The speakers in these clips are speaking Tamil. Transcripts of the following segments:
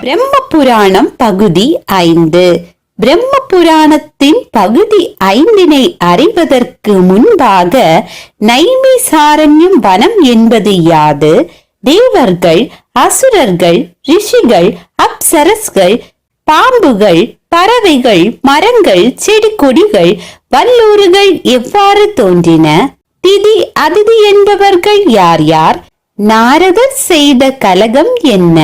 பிரம்ம புராணம் பகுதி ஐந்து. பிரம்ம புராணத்தின் பகுதி ஐந்தினை அறிவதற்கு முன்பாக நைமிசாரண்யம் வனம் என்பது யாது? தேவர்கள் அசுரர்கள் ரிஷிகள் அப்சரஸ்கள் பாம்புகள் பறவைகள் மரங்கள் செடி கொடிகள் வல்லூறுகள் எவ்வாறு தோன்றின? திதி அதிதி என்பவர்கள் யார் யார்? நாரதர் செய்த கலகம் என்ன?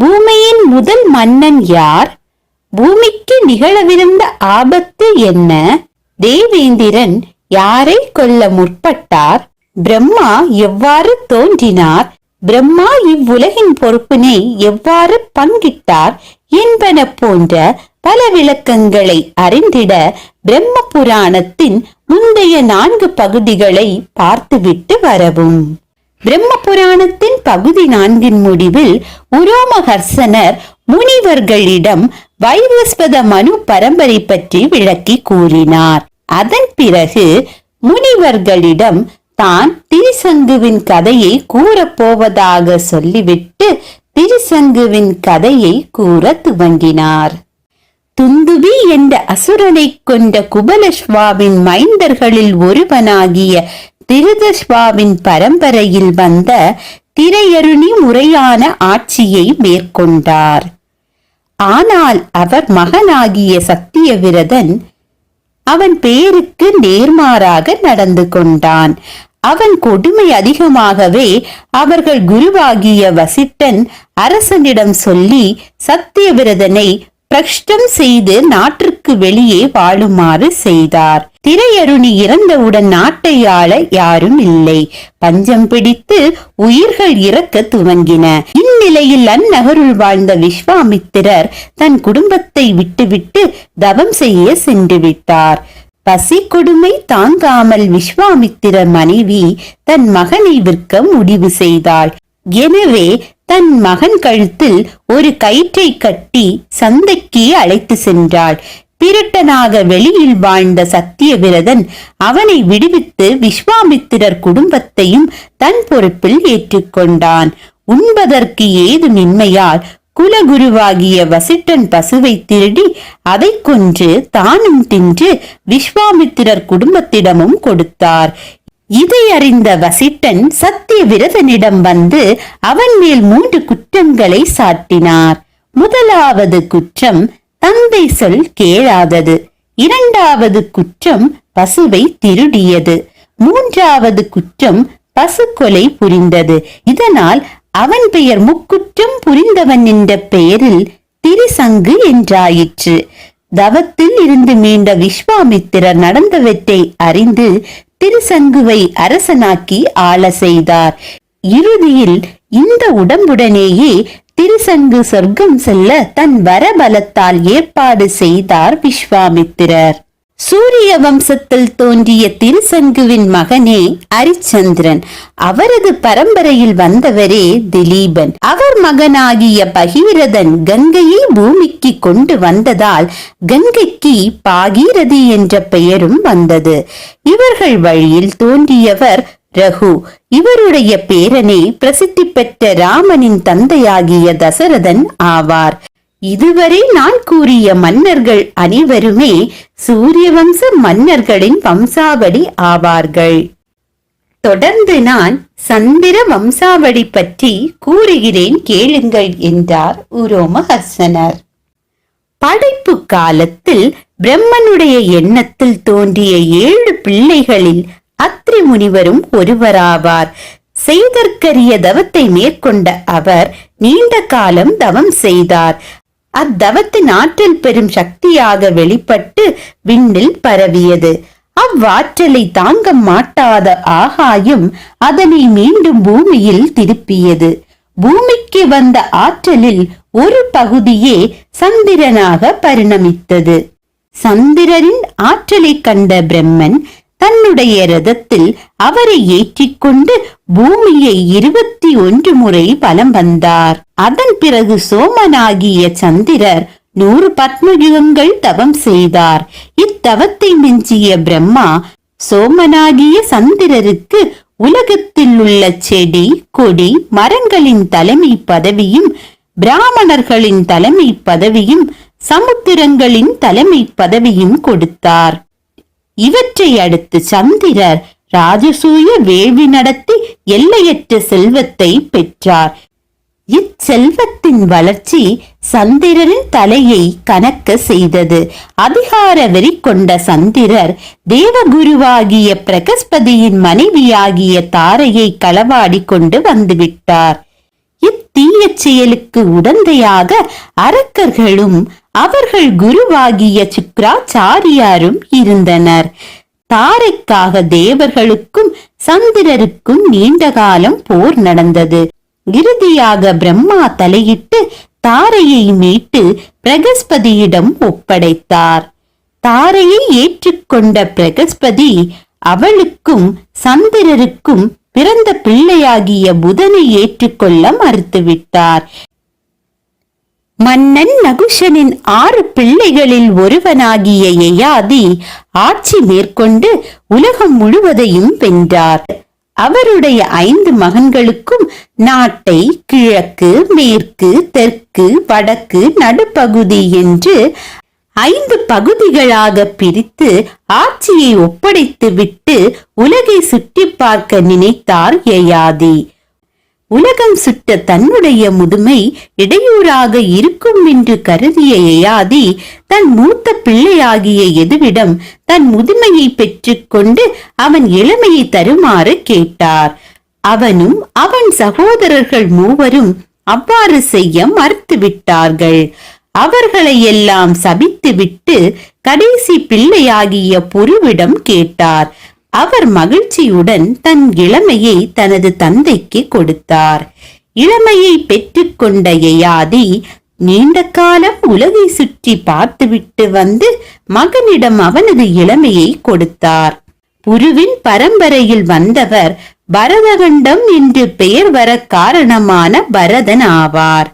பூமியின் முதல் மன்னன் யார்? பூமிக்கு நிகழவிருந்த ஆபத்து என்ன? தேவேந்திரன் யாரை கொல்ல முற்பட்டார்? பிரம்மா எவ்வாறு தோன்றினார்? பிரம்மா இவ்வுலகின் பொறுப்பினை எவ்வாறு பங்கிட்டார் என்பன போன்ற பல விளக்கங்களை அறிந்திட பிரம்ம புராணத்தின் முந்தைய நான்கு பகுதிகளை பார்த்துவிட்டு வரவும். பிரம்ம புராணத்தின் பகுதி நான்கின் முடிவில் உரோமஹர்சனர் முனிவர்களிடம் வைவஸ்வத மனு பரம்பரை பற்றி விளக்கி கூறினார். அதன் பிறகு முனிவர்களிடம் தான் திரிசங்குவின் கதையை கூறப்போவதாக சொல்லிவிட்டு திரிசங்குவின் கதையை கூற துவங்கினார். துந்துபி என்ற அசுரனை கொண்ட குபலஸ்வாவின் மைந்தர்களில் ஒருவனாகிய திருதஸ்வாவின் பரம்பரையில் வந்த திரையருணி முறையான ஆட்சியை மேற்கொண்டார். ஆனால் அவர் மகனாகிய சத்தியவிரதன் அவன் பேருக்கு நேர்மாறாக நடந்து கொண்டான். அவன் கொடுமை அதிகமாகவே அவர்கள் குருவாகிய வசிட்டன் அரசனிடம் சொல்லி சத்தியவிரதனை பிரஷ்டம் செய்து நாட்டிற்கு வெளியே வாழுமாறு செய்தார். திரையருணி இறந்தவுடன் நாட்டை ஆள யாரும் இல்லை பஞ்சம் பிடித்து உயிர்கள் இறக்க துவங்கின. இந்நிலையில் அந்நகருள் வாழ்ந்த விஸ்வாமித்திரர் தன் குடும்பத்தை விட்டுவிட்டு தவம் செய்ய சென்று விட்டார் பசி கொடுமை தாங்காமல் விஸ்வாமித்திரர் மனைவி தன் மகனை விற்க முடிவு செய்தாள். எனவே தன் மகன் கழுத்தில் ஒரு கயிற்றை கட்டி சந்தைக்கு அழைத்து சென்றாள். திருட்டனாக வெளியில் வாழ்ந்த சத்திய விரதன் அவனை விடுவித்து விஸ்வாமித்திரர் குடும்பத்தையும் தன் பொறுப்பில் ஏற்றுக்கொண்டான். உண்பதற்கு ஏதுமின்மையால் குலகுருவாகிய வசிட்டன் பசுவை திருடி அதை கொன்று தானும் தின்று விஸ்வாமித்திரர் குடும்பத்திடமும் கொடுத்தார். இதை அறிந்த வசிட்டன் சத்திய விரதனிடம் வந்து அவன் மேல் மூன்று குற்றங்களை சாட்டினார். முதலாவது குற்றம் தந்தை சொல் கேளாதது. இரண்டாவது குற்றம் பசுவை திருடியது. மூன்றாவது குற்றம் பசு கொலை புரிந்தது. இதனால் அவன் பெயர் முக்குற்றம் புரிந்தவன் என்ற பெயரில் திரிசங்கு என்றாயிற்று. தவத்தில் இருந்து மீண்ட விஸ்வாமித்திரர் நடந்தவற்றை அறிந்து திருசங்குவை அரசனாக்கி ஆள செய்தார். இறுதியில் இந்த உடம்புடனேயே திருசங்கு சொர்க்கம் செல்ல தன் வரபலத்தால் ஏற்பாடு செய்தார் விஸ்வாமித்திரர். சூரிய வம்சத்தில் தோன்றிய திருசங்குவின் மகனே அரிச்சந்திரன். அவரது பரம்பரையில் வந்தவரே திலீபன். அவர் மகனாகிய பகீரதன் கங்கையை பூமிக்கு கொண்டு வந்ததால் கங்கைக்கு பாகீரதி என்ற பெயரும் வந்தது. இவர்கள் வழியில் தோன்றியவர் ரகு. இவருடைய பேரனே பிரசித்தி பெற்ற ராமனின் தந்தையாகிய தசரதன் ஆவார். இதுவரை நான் கூறிய மன்னர்கள் அனைவருமே சூரிய வம்ச மன்னர்களின் வம்சாவளி ஆவார்கள். தொடர்ந்து நான் சந்திர வம்சாவளி பற்றி கூறுகிறேன் கேளுங்கள் என்றார் உரோமஹர்சனர் படைப்பு காலத்தில் பிரம்மனுடைய எண்ணத்தில் தோன்றிய ஏழு பிள்ளைகளில் அத்ரி முனிவரும் ஒருவராவார். செய்தற்கரிய தவத்தை மேற்கொண்ட அவர் நீண்ட காலம் தவம் செய்தார். அத்தவத்தின் ஆற்றல் பெரும் சக்தியாக வெளிப்பட்டு விண்ணில் பரவியது. அவ்வாற்றலை தாங்க மாட்டாத ஆகாயம் அதனை மீண்டும் பூமியில் திருப்பியது. பூமிக்கு வந்த ஆற்றலில் ஒரு பகுதியே சந்திரனாக பரிணமித்தது. சந்திரரின் ஆற்றலை கண்ட பிரம்மன் தன்னுடைய ரதத்தில் அவரை ஏற்றிக்கொண்டு பூமியை இருபத்தி ஒன்று முறை பலம் வந்தார். அதன் பிறகு சோமனாகிய சந்திரர் நூறு பத்மயுகங்கள் தவம் செய்தார். இத்தவத்தை மிஞ்சிய பிரம்மா சோமனாகிய சந்திரருக்கு உலகத்தில் உள்ள செடி கொடி மரங்களின் தலைமை பதவியும் பிராமணர்களின் தலைமை பதவியும் சமுத்திரங்களின் தலைமை பதவியும் கொடுத்தார். இவற்றை அடுத்து சந்திரர் ராஜசூய வேள்வி நடத்தி எல்லையற்ற செல்வத்தை பெற்றார். இச்செல்வத்தின் வளர்ச்சி சந்திரரின் தலையை கணக்க செய்தது. அதிகார வெறி கொண்ட சந்திரர் தேவகுருவாகிய பிரகஸ்பதியின் மனைவியாகிய தாரையை களவாடி கொண்டு வந்துவிட்டார். இத்தீய செயலுக்கு உடந்தையாக அரக்கர்களும் அவர்கள் குருவாகிய சுக்ராச்சாரியாரும் இருந்தனர். தாரைக்காக தேவர்களுக்கும் சந்திரருக்கும் நீண்ட காலம் போர் நடந்தது. இறுதியாக பிரம்மா தலையிட்டு தாரையை மீட்டு பிரகஸ்பதியிடம் ஒப்படைத்தார். தாரையை ஏற்றுக்கொண்ட பிரகஸ்பதி அவளுக்கும் சந்திரருக்கும் பிறந்த பிள்ளையாகிய புதனை ஏற்றுக்கொள்ள மறுத்துவிட்டார். மன்னன் நகுஷனின் ஆறு பிள்ளைகளில் ஒருவனாகிய யயாதி ஆட்சி மேற்கொண்டு உலகம் முழுவதையும் வென்றார். அவருடைய ஐந்து மகன்களுக்கும் நாட்டை கிழக்கு மேற்கு தெற்கு வடக்கு நடுப்பகுதி என்று ஐந்து பகுதிகளாக பிரித்து ஆட்சியை ஒப்படைத்து விட்டு உலகை சுற்றி பார்க்க நினைத்தார் யயாதி உலகம் சுட்ட தன்னுடைய முதுமை இடையூறாக இருக்கும் என்று கருதிய யயாதி தன் மூத்த பிள்ளையாகிய எதுவிடம் தன் முதுமையை பெற்றுக்கொண்டு அவன் இளமையை தருமாறு கேட்டார். அவனும் அவன் சகோதரர்கள் மூவரும் அவ்வாறு செய்ய மறுத்துவிட்டார்கள். அவர்களை எல்லாம் சபித்துவிட்டு கடைசி பிள்ளையாகிய பொருவிடம் கேட்டார். அவர் மகிழ்ச்சியுடன் தன் இளமையை தனது தந்தைக்கு கொடுத்தார். இளமையை பெற்றுக்கொண்ட யயாதி நீண்ட காலம் உலகை சுற்றி பார்த்துவிட்டு வந்து மகனிடம் அவனது இளமையை கொடுத்தார். புருவின் பரம்பரையில் வந்தவர் பரதகண்டம் என்று பெயர் வர காரணமான பரதன் ஆவார்.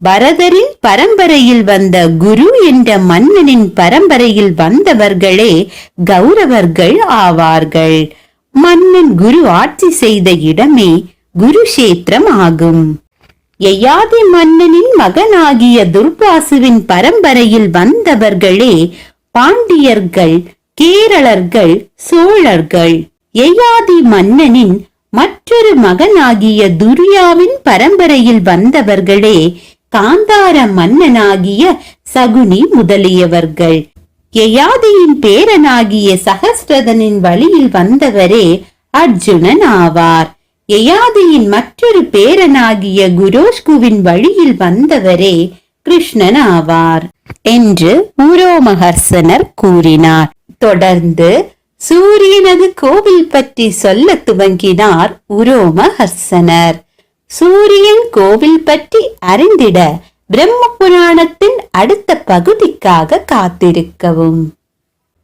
பரதரின் பரம்பரையில் வந்த குரு என்ற மன்னனின் பரம்பரையில் வந்தவர்களே கௌரவர்கள் ஆவார்கள். மன்னன் குரு ஆட்சி செய்த இடமே குருஷேத்திரம் ஆகும். யயாதி மன்னனின் மகனாகிய துர்பாசுவின் பரம்பரையில் வந்தவர்களே பாண்டியர்கள் கேரளர்கள் சோழர்கள். யயாதி மன்னனின் மற்றொரு மகனாகிய துரியாவின் பரம்பரையில் வந்தவர்களே காந்தார மன்னனாகிய சகுனி முதலியவர்கள். யயாதியின் பேரனாகிய சகஸ்ரதனின் வழியில் வந்தவரே அர்ஜுனன் ஆவார். யயாதியின் மற்றொரு பேரனாகிய குரோஷ்குவின் வழியில் வந்தவரே கிருஷ்ணன் ஆவார் என்று உரோமஹர்சனர் கூறினார். தொடர்ந்து சூரியனது கோவில் பற்றி சொல்ல துவங்கினார் உரோமஹர்சனர் சூரியன் கோவில் பற்றி அறிந்திட பிரம்ம புராணத்தின் அடுத்த பகுதிக்காக காத்திருக்கவும்.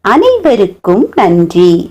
அனைவருக்கும் நன்றி.